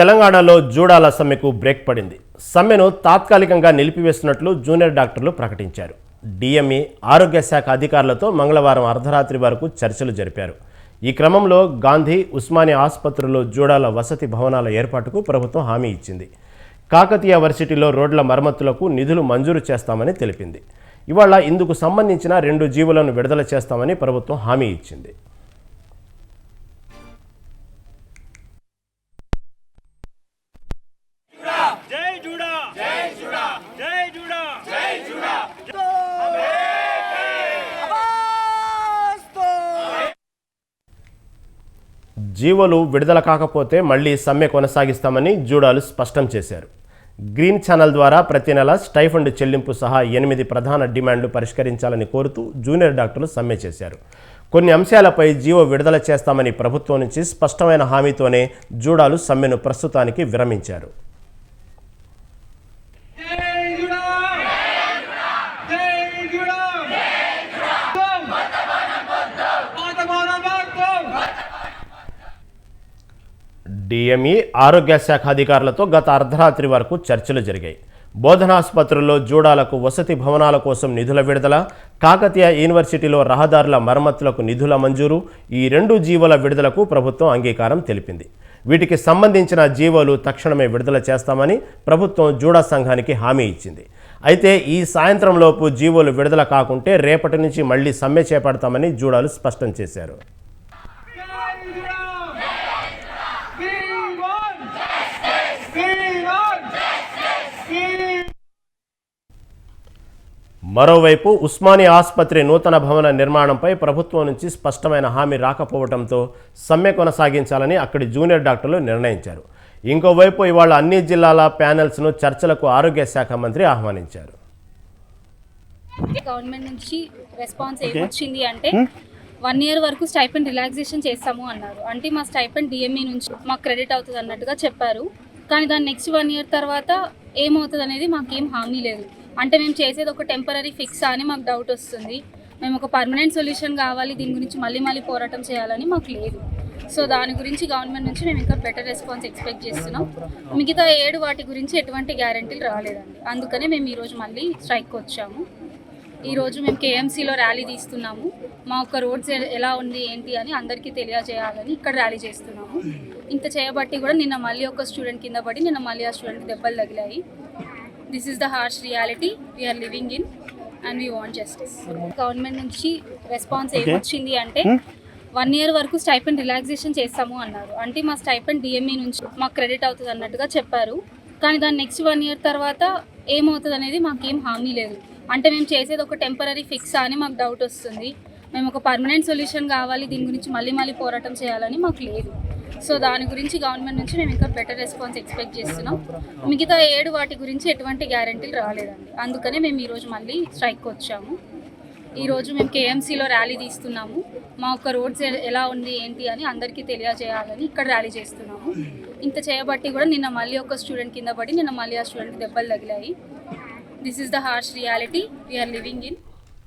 తెలంగాణలో జూడాల సమ్మెకు బ్రేక్ పడింది. సమ్మెను తాత్కాలికంగా నిలిపివేస్తున్నట్లు జూనియర్ డాక్టర్లు ప్రకటించారు. డిఎంఈ ఆరోగ్య శాఖ అధికారులతో మంగళవారం అర్ధరాత్రి వరకు చర్చలు జరిపారు. ఈ క్రమంలో గాంధీ ఉస్మానియా ఆసుపత్రిలో జూడాల వసతి భవనాల ఏర్పాటుకు ప్రభుత్వం హామీ ఇచ్చింది. కాకతీయ వర్సిటీలో రోడ్ల మరమ్మతులకు నిధులు మంజూరు చేస్తామని తెలిపింది. ఇవాళ ఇందుకు సంబంధించిన రెండు జీవులను విడుదల చేస్తామని ప్రభుత్వం హామీ ఇచ్చింది. జీవోలు విడుదల కాకపోతే మళ్ళీ సమ్మె కొనసాగిస్తామని జూడాలు స్పష్టం చేశారు. గ్రీన్ ఛానల్ ద్వారా ప్రతి నెల స్టైఫండ్ చెల్లింపు సహా ఎనిమిది ప్రధాన డిమాండ్లు పరిష్కరించాలని కోరుతూ జూనియర్ డాక్టర్లు సమ్మె చేశారు. కొన్ని అంశాలపై జీవో విడుదల చేస్తామని ప్రభుత్వం నుంచి స్పష్టమైన హామీతోనే జూడాలు సమ్మెను ప్రస్తుతానికి విరమించారు జై జూడా జై జూడా పాత భవనం మొత్తం డిఎంఈ ఆరోగ్య శాఖ అధికారులతో గత అర్ధరాత్రి వరకు చర్చలు జరిగాయి. బోధనాసుపత్రుల్లో జూడాలకు వసతి భవనాల కోసం నిధుల విడుదల కాకతీయ యూనివర్సిటీలో రహదారుల మరమ్మతులకు నిధుల మంజూరు ఈ రెండు జీవోల విడుదలకు ప్రభుత్వం అంగీకారం తెలిపింది. వీటికి సంబంధించిన జీవోలు తక్షణమే విడుదల చేస్తామని ప్రభుత్వం జూడా సంఘానికి హామీ ఇచ్చింది. అయితే ఈ సాయంత్రంలోపు జీవోలు విడుదల కాకుంటే రేపటి నుంచి మళ్ళీ సమ్మె చేపడతామని జూడాలు స్పష్టం చేశారు. మరోవైపు ఉస్మానియా ఆసుపత్రి నూతన భవన నిర్మాణంపై ప్రభుత్వం నుంచి స్పష్టమైన హామీ రాకపోవడంతో సమ్మె కొనసాగించాలని అక్కడి జూనియర్ డాక్టర్లు నిర్ణయించారు. ఇంకోవైపు ఇవాళ అన్ని జిల్లాల ప్యానెల్స్ను చర్చలకు ఆరోగ్య శాఖ మంత్రి ఆహ్వానించారు. గవర్నమెంట్ నుంచి రెస్పాన్స్ ఏమొచ్చింది అంటే వన్ ఇయర్ వరకు స్టైపెండ్ రిలాక్సేషన్ చేస్తాము అన్నారు. అంటే మా స్టైపెండ్ డిఎంఈ నుంచి మాకు క్రెడిట్ అవుతుంది అన్నట్టుగా చెప్పారు. కానీ దాని నెక్స్ట్ వన్ ఇయర్ తర్వాత ఏమవుతుంది అనేది మాకేం హామీ లేదు. అంటే మేము చేసేది ఒక టెంపరీ ఫిక్స్ అని మాకు డౌట్ వస్తుంది. మేము ఒక పర్మనెంట్ సొల్యూషన్ కావాలి దీని గురించి మళ్ళీ మళ్ళీ పోరాటం చేయాలని మాకు లేదు. సో దాని గురించి గవర్నమెంట్ నుంచి మేము ఇంకా బెటర్ రెస్పాన్స్ ఎక్స్పెక్ట్ చేస్తున్నాం. మిగతా ఏడు వాటి గురించి ఎటువంటి గ్యారంటీలు రాలేదండి. అందుకనే మేము ఈరోజు మళ్ళీ స్ట్రైక్ వచ్చాము. ఈరోజు మేము కేఎంసీలో ర్యాలీ తీస్తున్నాము. మా యొక్క రోడ్స్ ఎలా ఉంది ఏంటి అని అందరికీ తెలియజేయాలని ఇక్కడ ర్యాలీ చేస్తున్నాము. ఇంత చేయబట్టి కూడా నిన్న మళ్ళీ ఒక స్టూడెంట్ కింద పడి నిన్న మళ్ళీ ఆ స్టూడెంట్కి దెబ్బలు తగిలాయి. This is the harsh reality we are living in and we want justice government నుంచి రెస్పాన్స్ ఏమొచ్చింది అంటే వన్ ఇయర్ వరకు స్టైపెండ్ రిలాక్సేషన్ చేస్తాము అన్నారు. అంటే మా స్టైపెండ్ డిఎంఈ నుంచి మాకు క్రెడిట్ అవుతుంది అన్నట్టుగా చెప్పారు. కానీ దాని నెక్స్ట్ వన్ ఇయర్ తర్వాత ఏమవుతుంది అనేది మాకేం హామీ లేదు. అంటే మేము చేసేది ఒక టెంపరీ ఫిక్స్ అని మాకు డౌట్ వస్తుంది. మేము ఒక పర్మనెంట్ సొల్యూషన్ కావాలి దీని గురించి మళ్ళీ మళ్ళీ పోరాటం చేయాలని మాకు లేదు. సో దాని గురించి గవర్నమెంట్ నుంచి మేము ఇంకా బెటర్ రెస్పాన్స్ ఎక్స్పెక్ట్ చేస్తున్నాం. మిగతా ఏడు వాటి గురించి ఎటువంటి గ్యారంటీలు రాలేదండి. అందుకనే మేము ఈరోజు మళ్ళీ స్ట్రైక్ వచ్చాము. ఈరోజు మేము కేఎంసీలో ర్యాలీ తీస్తున్నాము. మా యొక్క రోడ్స్ ఎలా ఉంది ఏంటి అని అందరికీ తెలియజేయాలని ఇక్కడ ర్యాలీ చేస్తున్నాము. ఇంత చేయబట్టి కూడా నిన్న మళ్ళీ ఒక స్టూడెంట్ కింద పడి నిన్న మళ్ళీ ఆ స్టూడెంట్కి దెబ్బలు తగిలాయి. This is the harsh reality we are living in